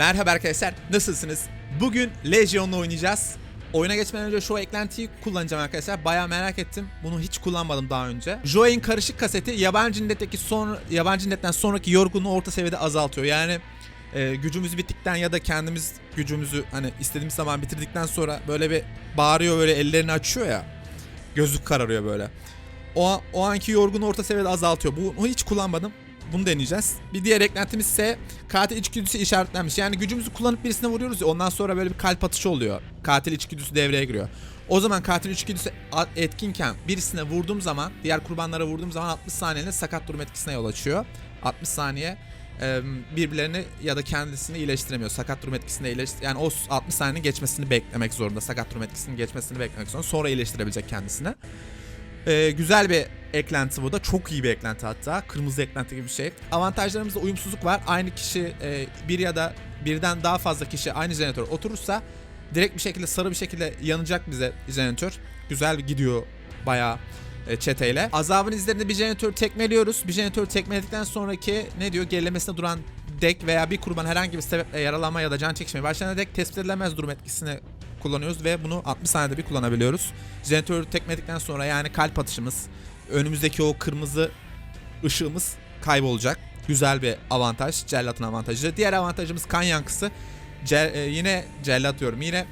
Merhaba arkadaşlar, nasılsınız? Bugün Legion'la oynayacağız. Oyuna geçmeden önce şu eklentiyi kullanacağım arkadaşlar. Bayağı merak ettim. Bunu hiç kullanmadım daha önce. Joey'in karışık kaseti yabancı netteki son yabancı netten sonraki yorgunluğu orta seviyede azaltıyor. Yani e, gücümüz bittikten ya da kendimiz gücümüzü hani istediğimiz zaman bitirdikten sonra böyle bir bağırıyor böyle ellerini açıyor ya. Gözlük kararıyor böyle. O, o anki yorgun orta seviyede azaltıyor. Bunu hiç kullanmadım. Bunu deneyeceğiz. Bir diğer eklentimiz ise katil içgüdüsü işaretlenmiş. Yani gücümüzü kullanıp birisine vuruyoruz ya ondan sonra böyle bir kalp atışı oluyor. Katil içgüdüsü devreye giriyor. O zaman katil içgüdüsü etkinken birisine vurduğum zaman, diğer kurbanlara vurduğum zaman 60 saniyeyle sakat durum etkisine yol açıyor. 60 saniye birbirlerini ya da kendisini iyileştiremiyor. Sakat durum etkisinde iyileştir yani o 60 saniyenin geçmesini beklemek zorunda. Sakat durum etkisinin geçmesini beklemek zorunda. Sonra iyileştirebilecek kendisini. Ee, güzel bir eklenti bu da. Çok iyi bir eklenti hatta. Kırmızı eklenti gibi bir şey. Avantajlarımızda uyumsuzluk var. Aynı kişi e, bir ya da birden daha fazla kişi aynı jeneratör oturursa direkt bir şekilde sarı bir şekilde yanacak bize jeneratör. Güzel gidiyor bayağı e, çeteyle. Azabın izlerinde bir jeneratör tekmeliyoruz. Bir jeneratör tekmeledikten sonraki ne diyor? Gerilemesine duran dek veya bir kurban herhangi bir sebeple yaralanma ya da can çekişmeye başlayan dek tespit edilemez durum etkisini kullanıyoruz ve bunu 60 saniyede bir kullanabiliyoruz. Jeneratörü tekmeledikten sonra yani kalp atışımız, önümüzdeki o kırmızı ışığımız kaybolacak. Güzel bir avantaj, cellatın avantajı. Diğer avantajımız kan yankısı. Ce- e, yine cellat diyorum. Yine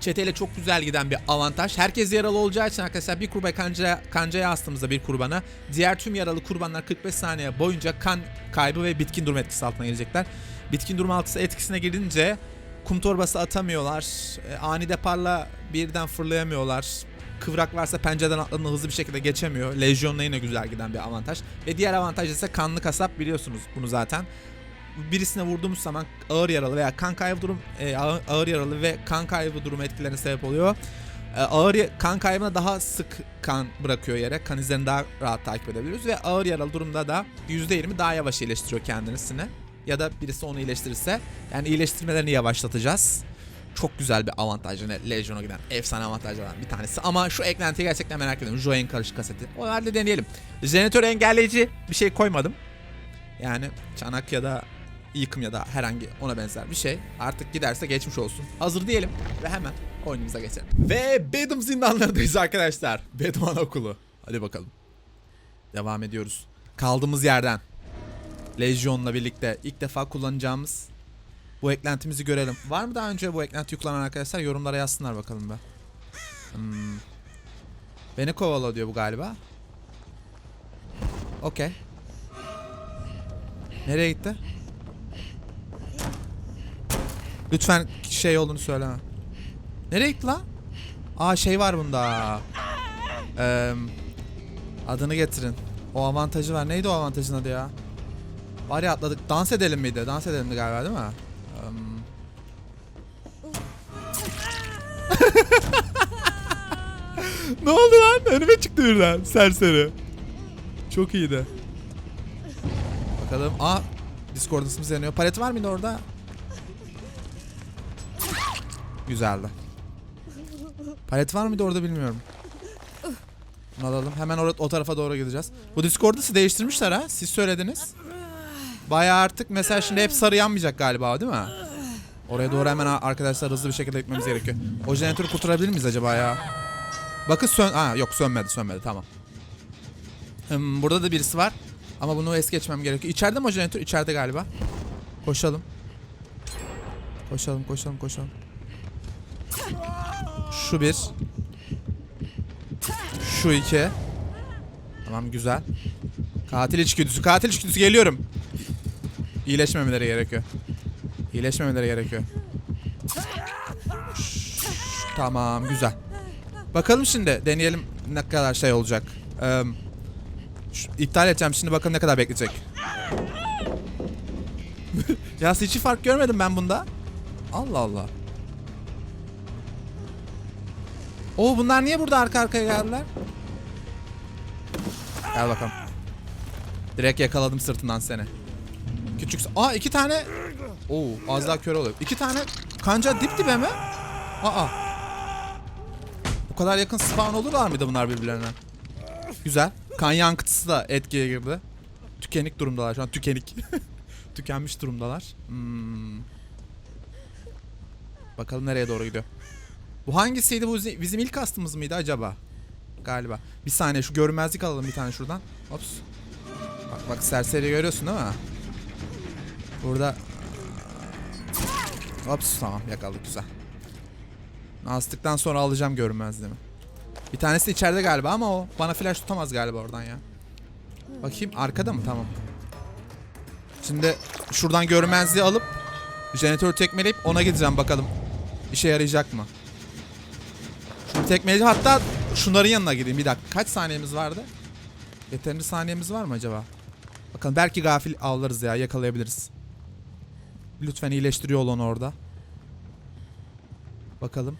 çeteyle çok güzel giden bir avantaj. Herkes yaralı olacağı için arkadaşlar bir kurbağa kanca, kancaya astığımızda bir kurbana diğer tüm yaralı kurbanlar 45 saniye boyunca kan kaybı ve bitkin durum etkisi altına gelecekler. Bitkin durum altısı etkisine girince kum torbası atamıyorlar. E, ani deparla birden fırlayamıyorlar. Kıvrak varsa pencereden atladığında hızlı bir şekilde geçemiyor. Legion'la yine güzel giden bir avantaj. Ve diğer avantaj ise kanlı kasap biliyorsunuz bunu zaten. Birisine vurduğumuz zaman ağır yaralı veya kan kaybı durum e, ağır, yaralı ve kan kaybı durumu etkilerine sebep oluyor. E, ağır kan kaybına daha sık kan bırakıyor yere. Kan izlerini daha rahat takip edebiliyoruz ve ağır yaralı durumda da %20 daha yavaş iyileştiriyor kendisini. Ya da birisi onu iyileştirirse yani iyileştirmelerini yavaşlatacağız. Çok güzel bir avantaj. Legion'a giden efsane avantajlardan bir tanesi. Ama şu eklentiyi gerçekten merak ediyorum. Joey'in karışık kaseti. O halde deneyelim. Jeneratör engelleyici bir şey koymadım. Yani çanak ya da yıkım ya da herhangi ona benzer bir şey. Artık giderse geçmiş olsun. Hazır diyelim ve hemen oyunumuza geçelim. Ve Bedum zindanlarındayız arkadaşlar. Bedum Anaokulu. Hadi bakalım. Devam ediyoruz. Kaldığımız yerden. Legion'la birlikte ilk defa kullanacağımız bu eklentimizi görelim. Var mı daha önce bu eklentiyi kullanan arkadaşlar? Yorumlara yazsınlar bakalım be. Hmm. Beni kovala diyor bu galiba. Okey. Nereye gitti? Lütfen şey olduğunu söyleme. Nereye gitti lan? Aa şey var bunda. Eee adını getirin. O avantajı var. Neydi o avantajın adı ya? Var ya atladık. Dans edelim miydi? Dans edelim galiba değil mi? Ne oldu lan? Önüme çıktı birden. Serseri. Çok iyiydi. Bakalım. Aa. Discord ismimiz yanıyor. Palet var mıydı orada? Güzeldi. Palet var mıydı orada bilmiyorum. Bunu alalım. Hemen or- o tarafa doğru gideceğiz. Bu Discord'u değiştirmişler ha. Siz söylediniz. Bayağı artık mesela şimdi hep sarı yanmayacak galiba değil mi? Oraya doğru hemen arkadaşlar hızlı bir şekilde gitmemiz gerekiyor. O jeneratörü kurtarabilir miyiz acaba ya? Bakın sön... Ha yok sönmedi sönmedi tamam. Hmm, burada da birisi var. Ama bunu es geçmem gerekiyor. İçeride mi o jeneratör? İçeride galiba. Koşalım. Koşalım koşalım koşalım. Şu bir. Şu iki. Tamam güzel. Katil içgüdüsü. Katil içgüdüsü geliyorum. İyileşmemeleri gerekiyor. İyileşmemeleri gerekiyor. Şşş, Tamam güzel. Bakalım şimdi deneyelim ne kadar şey olacak. Ee, şu- iptal edeceğim şimdi bakalım ne kadar bekleyecek. ya hiç fark görmedim ben bunda. Allah Allah. Oo bunlar niye burada arka arkaya geldiler? Gel bakalım. Direkt yakaladım sırtından seni. Küçük... Aa iki tane... Oo az daha kör oluyor. İki tane kanca dip dibe mi? Aa. Bu kadar yakın spawn olurlar mıydı bunlar birbirlerine? Güzel. Kan yankıtısı da etkiye girdi. Tükenik durumdalar şu an. Tükenik. Tükenmiş durumdalar. Hmm. Bakalım nereye doğru gidiyor. Bu hangisiydi? Bu zi- bizim ilk kastımız mıydı acaba? Galiba. Bir saniye şu görünmezlik alalım bir tane şuradan. Ops. Bak bak serseri görüyorsun değil mi? Burada Ops tamam yakaladık güzel. Astıktan sonra alacağım görünmezliğimi. Bir tanesi de içeride galiba ama o bana flash tutamaz galiba oradan ya. Bakayım arkada mı? Tamam. Şimdi şuradan görünmezliği alıp jeneratörü tekmeleyip ona gideceğim bakalım. İşe yarayacak mı? Şunu tekmeleyeceğim. Hatta şunların yanına gideyim. Bir dakika. Kaç saniyemiz vardı? Yeterince saniyemiz var mı acaba? Bakalım belki gafil avlarız ya. Yakalayabiliriz. Lütfen iyileştiriyor olun orada. Bakalım.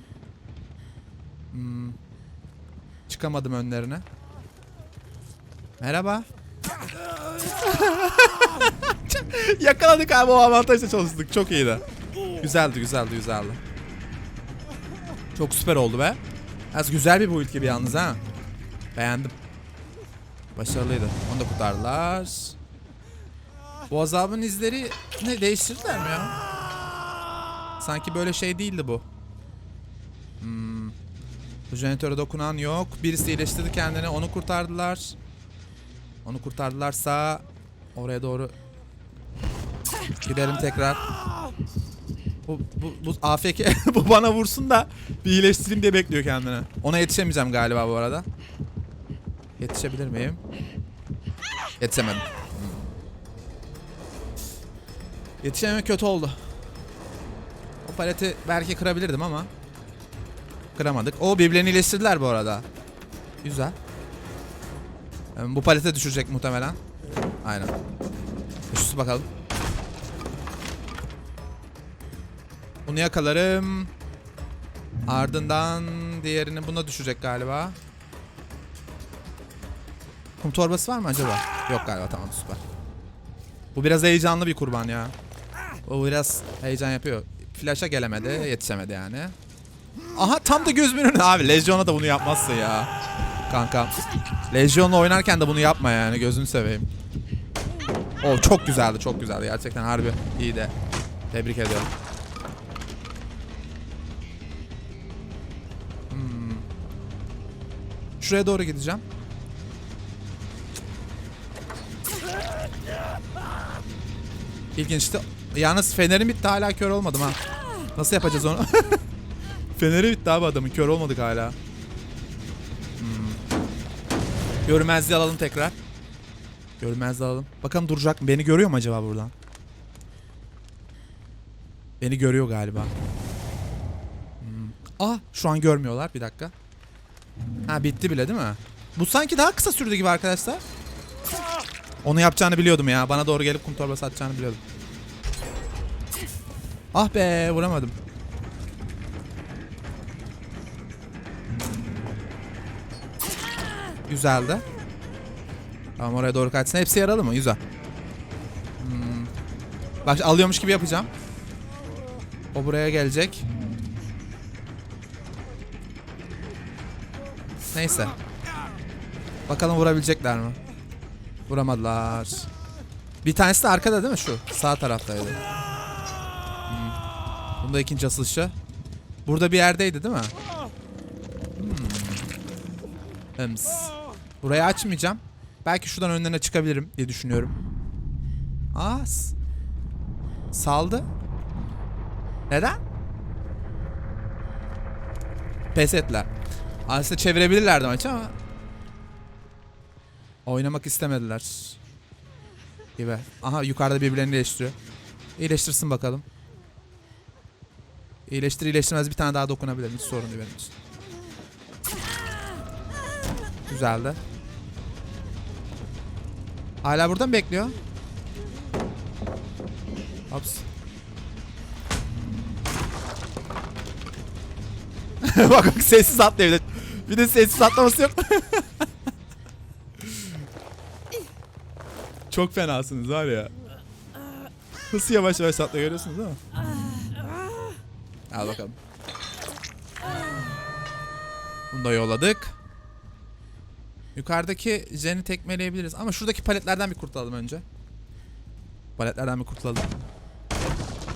Hmm. Çıkamadım önlerine. Merhaba. Yakaladık abi o avantajla çalıştık. Çok iyiydi. Güzeldi güzeldi güzeldi. Çok süper oldu be. Az güzel bir build gibi yalnız ha. Beğendim. Başarılıydı. Onu da kurtardılar. Bu azabın izleri ne değiştirdiler mi ya? Sanki böyle şey değildi bu. Jeneratöre dokunan yok. Birisi iyileştirdi kendini. Onu kurtardılar. Onu kurtardılarsa oraya doğru gidelim tekrar. Bu, bu, bu AFK bu bana vursun da bir iyileştireyim diye bekliyor kendini. Ona yetişemeyeceğim galiba bu arada. Yetişebilir miyim? Yetişemedim. Hmm. Yetişememe kötü oldu. O paleti belki kırabilirdim ama kıramadık. O birbirlerini iyileştirdiler bu arada. Güzel. Ee, Bu palete düşecek muhtemelen. Aynen. Düşsün bakalım. Bunu yakalarım. Ardından diğerini buna düşecek galiba. Kum torbası var mı acaba? Yok galiba tamam süper. Bu biraz heyecanlı bir kurban ya. O biraz heyecan yapıyor. Flash'a gelemedi, yetişemedi yani. Aha tam da gözümün önünde abi. Legion'a da bunu yapmazsın ya. Kanka. Legion'la oynarken de bunu yapma yani gözünü seveyim. O çok güzeldi, çok güzeldi. Gerçekten harbi iyi de. Tebrik ediyorum. Hmm. Şuraya doğru gideceğim. İlginçti. Yalnız fenerim bitti hala kör olmadım ha. Nasıl yapacağız onu? Feneri bitti abi adamın kör olmadık hala. Hmm. Görmezliği alalım tekrar. Görmezliği alalım. Bakalım duracak mı? Beni görüyor mu acaba buradan? Beni görüyor galiba. Hmm. Ah şu an görmüyorlar. Bir dakika. Ha bitti bile değil mi? Bu sanki daha kısa sürdü gibi arkadaşlar. Onu yapacağını biliyordum ya. Bana doğru gelip kum torbası atacağını biliyordum. Ah be vuramadım. Güzeldi. Tamam oraya doğru kaçsın. Hepsi yaralı mı? Güzel. Hmm. Bak alıyormuş gibi yapacağım. O buraya gelecek. Neyse. Bakalım vurabilecekler mi? Vuramadılar. Bir tanesi de arkada değil mi şu? Sağ taraftaydı. Hmm. Bunda ikinci asılışı. Burada bir yerdeydi değil mi? Hmm. Hıms. Burayı açmayacağım. Belki şuradan önlerine çıkabilirim diye düşünüyorum. Aa. Saldı. Neden? Pes ettiler. Aslında çevirebilirlerdi maçı ama oynamak istemediler. Gibi. Aha yukarıda birbirlerini iyileştiriyor. İyileştirsin bakalım. İyileştir iyileştirmez bir tane daha dokunabilirim. Hiç sorun değil benim için. Güzeldi. Hala burada mı bekliyor? Ops. bak bak sessiz atlıyor bir de. Bir de sessiz atlaması yok. Çok fenasınız var ya. Nasıl yavaş yavaş atlıyor görüyorsunuz değil mi? Al bakalım. Bunu da yolladık. Yukarıdaki jeni tekmeleyebiliriz. Ama şuradaki paletlerden bir kurtulalım önce. Paletlerden bir kurtulalım.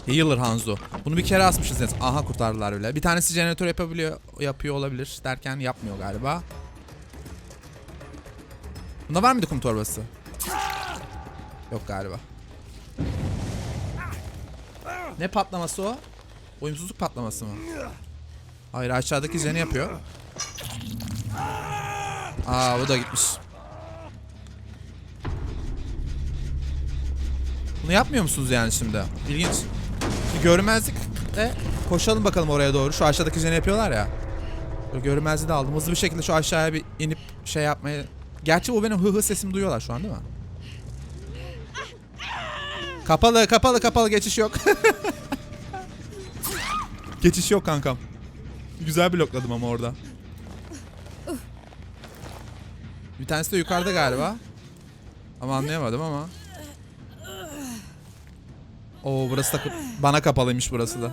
Healer Hanzo. Bunu bir kere asmışız. yani. Aha kurtardılar bile. Bir tanesi jeneratör yapabiliyor, yapıyor olabilir derken yapmıyor galiba. Bunda var mıydı kum torbası? Yok galiba. Ne patlaması o? Uyumsuzluk patlaması mı? Hayır aşağıdaki jeni yapıyor. Aa bu da gitmiş. Bunu yapmıyor musunuz yani şimdi? İlginç. Bir görünmezlik de koşalım bakalım oraya doğru. Şu aşağıdaki jeni yapıyorlar ya. Böyle görünmezliği de aldım. Hızlı bir şekilde şu aşağıya bir inip şey yapmaya... Gerçi bu benim hı hı sesimi duyuyorlar şu an değil mi? Kapalı kapalı kapalı geçiş yok. geçiş yok kankam. Güzel blokladım ama orada. Bir tanesi de yukarıda galiba. Ama anlayamadım ama. Oo burası da bana kapalıymış burası da.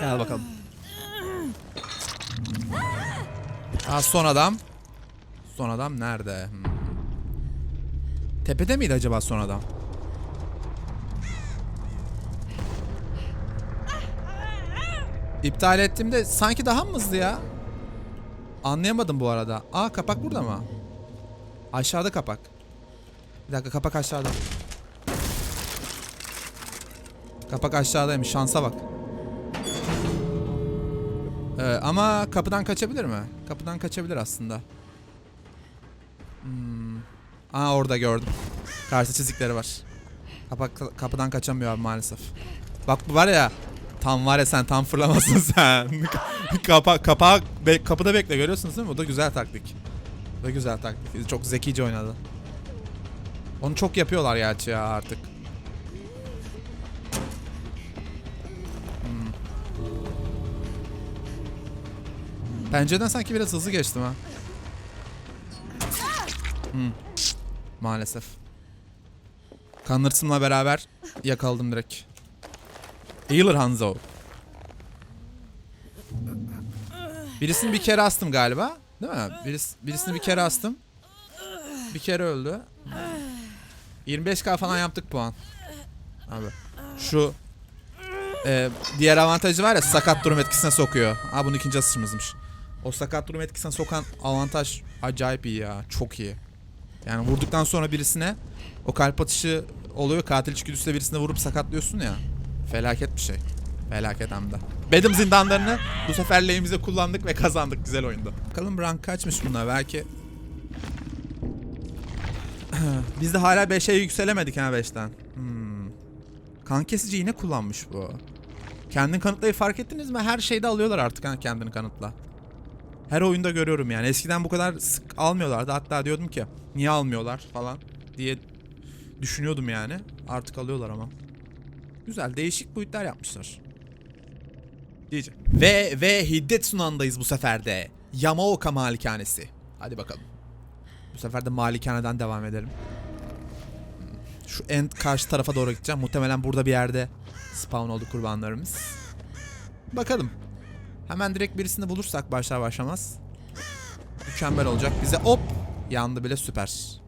Gel bakalım. Aa son adam. Son adam nerede? Hmm. Tepede miydi acaba son adam? İptal ettiğimde sanki daha mı hızlı ya? Anlayamadım bu arada. Aa kapak burada mı? Aşağıda kapak. Bir dakika kapak aşağıda. Kapak aşağıdaymış şansa bak. Ee, ama kapıdan kaçabilir mi? Kapıdan kaçabilir aslında. Hmm. Aa orada gördüm. Karşı çizikleri var. Kapak kapıdan kaçamıyor abi maalesef. Bak bu var ya tam var ya sen tam fırlamasın sen. Kapa kapağı be- kapıda bekle görüyorsunuz değil mi? Bu da güzel taktik. Bu da güzel taktik. Çok zekice oynadı. Onu çok yapıyorlar gerçi ya artık. Hmm. Pencereden sanki biraz hızlı geçtim ha. Hmm. Maalesef. Kanlırsım'la beraber yakaladım direkt. Healer Hanzo. Birisini bir kere astım galiba. Değil mi? Biris, birisini bir kere astım. Bir kere öldü. 25k falan yaptık puan. Abi. Şu e, diğer avantajı var ya sakat durum etkisine sokuyor. Ha bunun ikinci asışımızmış. O sakat durum etkisine sokan avantaj acayip iyi ya. Çok iyi. Yani vurduktan sonra birisine o kalp atışı oluyor. Katil içgüdüsüyle birisine vurup sakatlıyorsun ya. Felaket bir şey. Felaket hem de. Bedim zindanlarını bu sefer lehimize kullandık ve kazandık. Güzel oyundu. Bakalım rank kaçmış bunlar. Belki biz de hala 5'e yükselemedik ha 5'ten. Hmm. Kan kesici yine kullanmış bu. Kendini kanıtlayı fark ettiniz mi? Her şeyde alıyorlar artık ha kendini kanıtla. Her oyunda görüyorum yani. Eskiden bu kadar sık almıyorlardı. Hatta diyordum ki niye almıyorlar falan diye düşünüyordum yani. Artık alıyorlar ama. Güzel değişik boyutlar yapmışlar. Diyeceğim. Ve ve Hiddet Sunan'dayız bu sefer de. Yamaoka Malikanesi. Hadi bakalım. Bu sefer de malikaneden devam edelim. Şu en karşı tarafa doğru gideceğim. Muhtemelen burada bir yerde spawn oldu kurbanlarımız. Bakalım. Hemen direkt birisini bulursak başlar başlamaz. Mükemmel olacak. Bize hop yandı bile süper.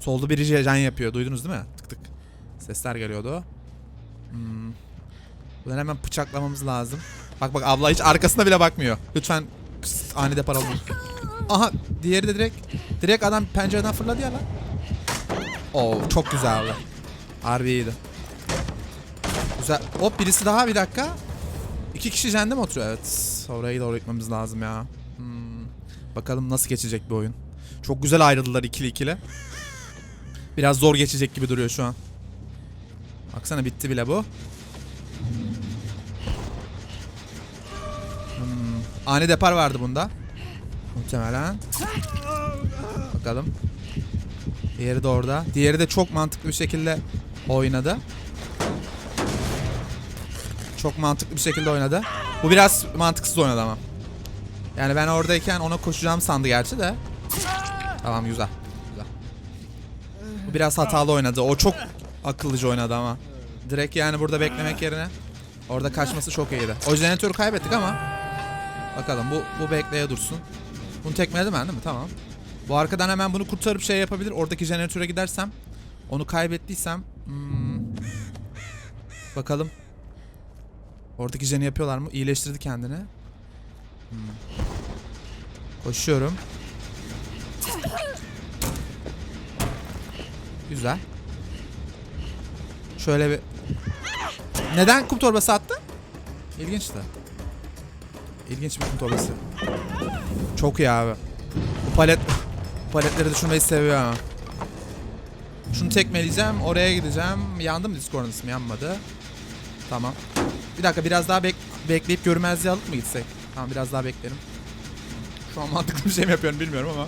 Solda biri can yapıyor. Duydunuz değil mi? Sesler geliyordu. Hmm. Buradan hemen bıçaklamamız lazım. Bak bak abla hiç arkasına bile bakmıyor. Lütfen kıs- ani depar alın. Aha diğeri de direkt direkt adam pencereden fırladı ya lan. Oo çok güzeldi. Harbi iyiydi. Güzel. Hop birisi daha bir dakika. İki kişi jende mi oturuyor? Evet. Oraya doğru gitmemiz lazım ya. Hmm. Bakalım nasıl geçecek bu oyun. Çok güzel ayrıldılar ikili ikili. Biraz zor geçecek gibi duruyor şu an. Baksana bitti bile bu. Hmm. Ani depar vardı bunda. Muhtemelen. Bakalım. Diğeri de orada. Diğeri de çok mantıklı bir şekilde oynadı. Çok mantıklı bir şekilde oynadı. Bu biraz mantıksız oynadı ama. Yani ben oradayken ona koşacağım sandı gerçi de. Tamam güzel. Güzel. Bu biraz hatalı oynadı. O çok akıllıca oynadı ama. Direkt yani burada beklemek yerine orada kaçması çok iyiydi. O jeneratörü kaybettik ama bakalım bu bu bekleye dursun. Bunu tekmeledim ben değil mi? Tamam. Bu arkadan hemen bunu kurtarıp şey yapabilir. Oradaki jeneratöre gidersem Onu kaybettiysem hmm, bakalım. Oradaki jeni yapıyorlar mı? İyileştirdi kendini. Hmm. Koşuyorum. Güzel. Şöyle bir... Neden kum torbası attı? İlginç de. İlginç bir kum torbası. Çok iyi abi. Bu palet... Bu paletleri düşürmeyi seviyor ha. Şunu tekmeleyeceğim. Oraya gideceğim. Yandı mı Discord'un ismi? Yanmadı. Tamam. Bir dakika biraz daha bek bekleyip görmezliğe alıp mı gitsek? Tamam biraz daha beklerim. Şu an mantıklı bir şey mi yapıyorum bilmiyorum ama.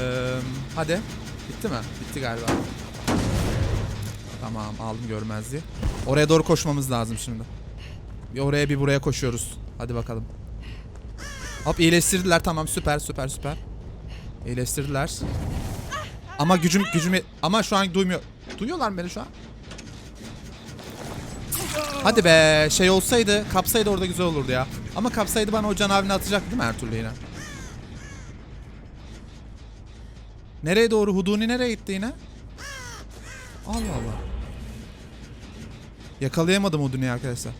Ee, hadi. Bitti mi? Bitti galiba. Tamam aldım görmezliği. Oraya doğru koşmamız lazım şimdi. Bir oraya bir buraya koşuyoruz. Hadi bakalım. Hop iyileştirdiler tamam süper süper süper. İyileştirdiler. Ama gücüm gücüm ama şu an duymuyor. Duyuyorlar mı beni şu an? Hadi be şey olsaydı kapsaydı orada güzel olurdu ya. Ama kapsaydı bana o canavini atacaktı değil mi her türlü yine? Nereye doğru? Huduni nereye gitti yine? Allah Allah. Yakalayamadım Huduni'yi arkadaşlar.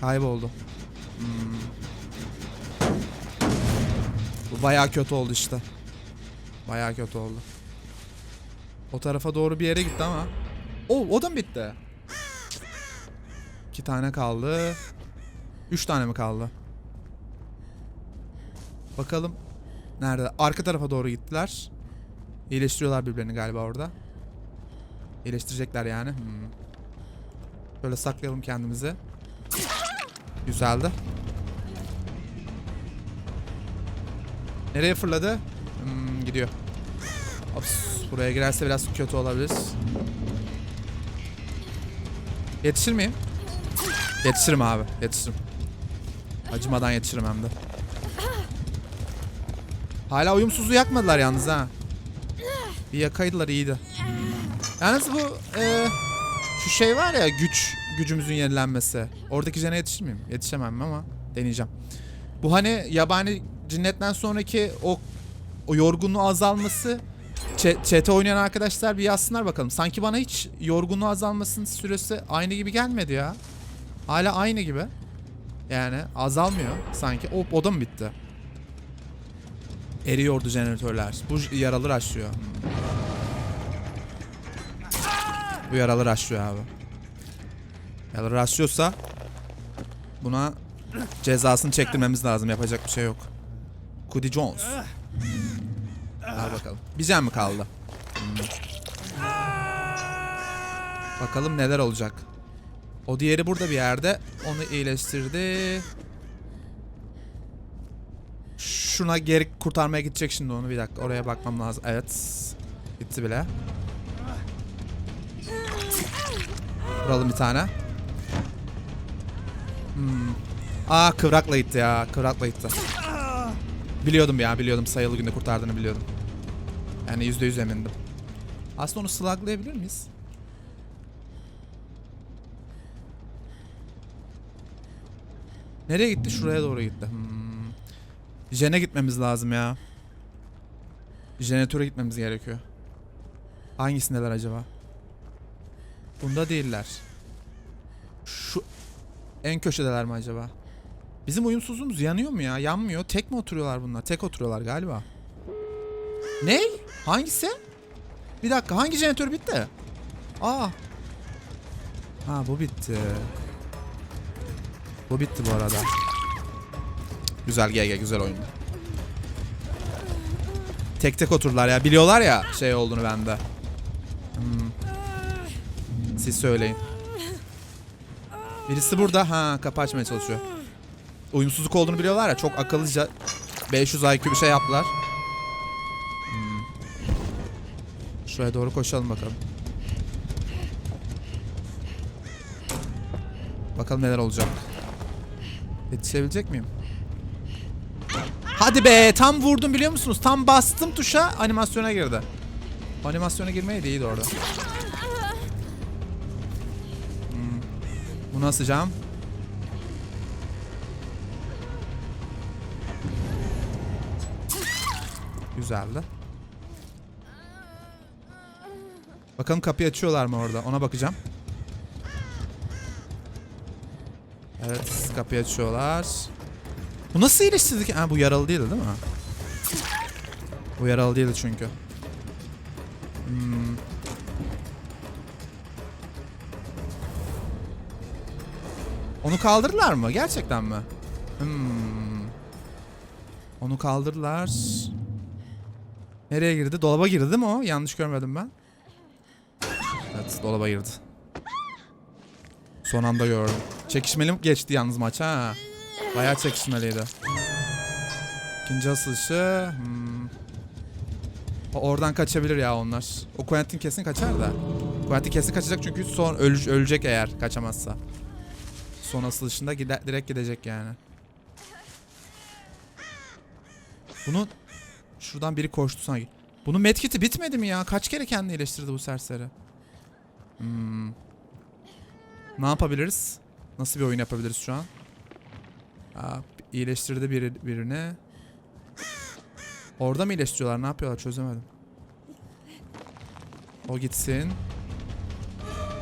Kayboldu. Hmm. Bu bayağı kötü oldu işte. Bayağı kötü oldu. O tarafa doğru bir yere gitti ama. O, o da mı bitti? İki tane kaldı. Üç tane mi kaldı? Bakalım. Nerede? Arka tarafa doğru gittiler. İyileştiriyorlar birbirlerini galiba orada. İyileştirecekler yani. Hmm. Böyle saklayalım kendimizi. Güzeldi. Nereye fırladı? Hmm, gidiyor. Ops, buraya girerse biraz kötü olabilir. Yetişir miyim? Yetişirim abi, yetişirim. Acımadan yetişirim hem de. Hala uyumsuzluğu yakmadılar yalnız ha. Bir yakaydılar iyiydi. Yalnız bu e, şu şey var ya güç gücümüzün yenilenmesi. Oradaki jene yetişir miyim? Yetişemem ama deneyeceğim. Bu hani yabani cinnetten sonraki o o yorgunluğu azalması Ç- Chat'e oynayan arkadaşlar bir yazsınlar bakalım. Sanki bana hiç yorgunluğu azalmasının süresi aynı gibi gelmedi ya. Hala aynı gibi. Yani azalmıyor sanki. O, o mı bitti? Eriyordu jeneratörler. Bu yaralı açlıyor. Bu yaralı açlıyor abi. Yaralı açlıyorsa buna cezasını çektirmemiz lazım. Yapacak bir şey yok. Cody Jones. Al bakalım. Bir can mı kaldı? Bakalım neler olacak. O diğeri burada bir yerde. Onu iyileştirdi. Şuna geri kurtarmaya gidecek şimdi onu. Bir dakika oraya bakmam lazım. Evet. Gitti bile. Vuralım bir tane. Hmm. Aa kıvrakla gitti ya. Kıvrakla gitti. Biliyordum ya biliyordum sayılı günde kurtardığını biliyordum. Yani yüzde yüz emindim. Aslında onu sluglayabilir miyiz? Nereye gitti? Şuraya doğru gitti. Hmm. Jen'e gitmemiz lazım ya. Jeneratöre gitmemiz gerekiyor. Hangisindeler acaba? Bunda değiller. Şu en köşedeler mi acaba? Bizim uyumsuzluğumuz yanıyor mu ya? Yanmıyor. Tek mi oturuyorlar bunlar? Tek oturuyorlar galiba. Ne? Hangisi? Bir dakika hangi jeneratör bitti? Aa. Ha bu bitti. Bu bitti bu arada. Güzel gel güzel oyun. Tek tek oturdular ya. Biliyorlar ya şey olduğunu bende. Siz söyleyin. Birisi burada. Ha kapı açmaya çalışıyor. Uyumsuzluk olduğunu biliyorlar ya. Çok akıllıca 500 IQ bir şey yaptılar. Hmm. Şuraya doğru koşalım bakalım. Bakalım neler olacak. Yetişebilecek miyim? Hadi be tam vurdum biliyor musunuz? Tam bastım tuşa animasyona girdi. Animasyona girmeye de iyiydi orada. Bunu asacağım. Güzeldi. Bakalım kapıyı açıyorlar mı orada? Ona bakacağım. Evet kapıyı açıyorlar. Bu nasıl iyileştirdik? Ha bu yaralı değildi değil mi? Bu yaralı değildi çünkü. Hmm. Onu kaldırdılar mı? Gerçekten mi? Hmm. Onu kaldırdılar. Nereye girdi? Dolaba girdi değil mi o? Yanlış görmedim ben. Evet dolaba girdi. Son anda gördüm. Çekişmeli mi geçti yalnız maç ha? Bayağı çekişmeliydi. İkinci asılışı. Hmm. Oradan kaçabilir ya onlar. O Quentin kesin kaçar da. Quentin kesin kaçacak çünkü son öl- ölecek eğer kaçamazsa. Son asılışında gider, direkt gidecek yani. Bunu şuradan biri koştu sanki. Bunun medkiti bitmedi mi ya? Kaç kere kendini iyileştirdi bu serseri? Hmm. Ne yapabiliriz? Nasıl bir oyun yapabiliriz şu an? Aa, iyileştirdi biri, birini. Orada mı iyileştiriyorlar? Ne yapıyorlar? Çözemedim. O gitsin.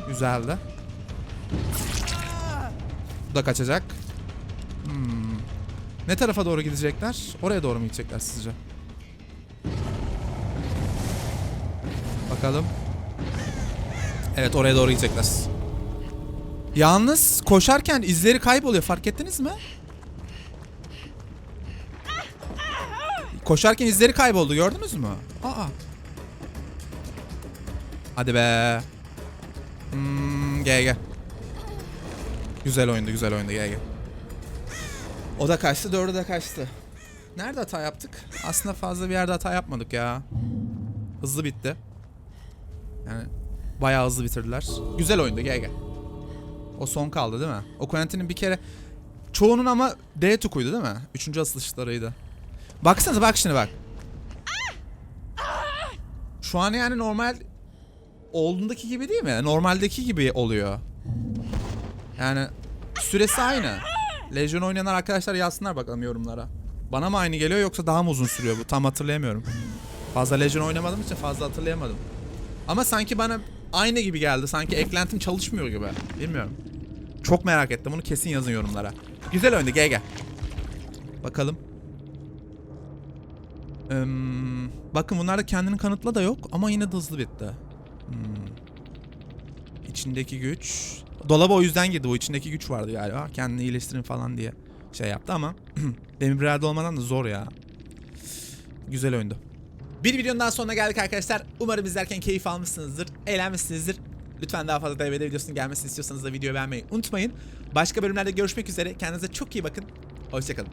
Güzeldi. Bu da kaçacak. Hmm. Ne tarafa doğru gidecekler? Oraya doğru mu gidecekler sizce? Bakalım. Evet oraya doğru gidecekler. Yalnız koşarken izleri kayboluyor fark ettiniz mi? Koşarken izleri kayboldu gördünüz mü? Aa. Hadi be. Hmm, gel gel. Güzel oyundu güzel oyundu gel gel. O da kaçtı dördü de kaçtı. Nerede hata yaptık? Aslında fazla bir yerde hata yapmadık ya. Hızlı bitti. Yani bayağı hızlı bitirdiler. Güzel oyundu gel gel. O son kaldı değil mi? O Quentin'in bir kere çoğunun ama D tukuydu değil mi? Üçüncü asılışlarıydı. Baksanıza bak şimdi bak. Şu an yani normal olduğundaki gibi değil mi? Normaldeki gibi oluyor. Yani süresi aynı. Legion oynayan arkadaşlar yazsınlar bakalım yorumlara. Bana mı aynı geliyor yoksa daha mı uzun sürüyor bu? Tam hatırlayamıyorum. Fazla Legion oynamadığım için fazla hatırlayamadım. Ama sanki bana aynı gibi geldi. Sanki eklentim çalışmıyor gibi. Bilmiyorum. Çok merak ettim. Bunu kesin yazın yorumlara. Güzel oyundu. Gel gel. Bakalım. Eee, bakın bunlarda kendini kanıtla da yok ama yine de hızlı bitti. Hmm. İçindeki güç. Dolaba o yüzden girdi. O içindeki güç vardı galiba. Kendini iyileştirin falan diye şey yaptı ama demir bir olmadan da zor ya. Güzel oyundu. Bir videonun daha sonuna geldik arkadaşlar. Umarım izlerken keyif almışsınızdır, eğlenmişsinizdir. Lütfen daha fazla DVD videosunun gelmesini istiyorsanız da videoyu beğenmeyi unutmayın. Başka bölümlerde görüşmek üzere. Kendinize çok iyi bakın. Hoşçakalın.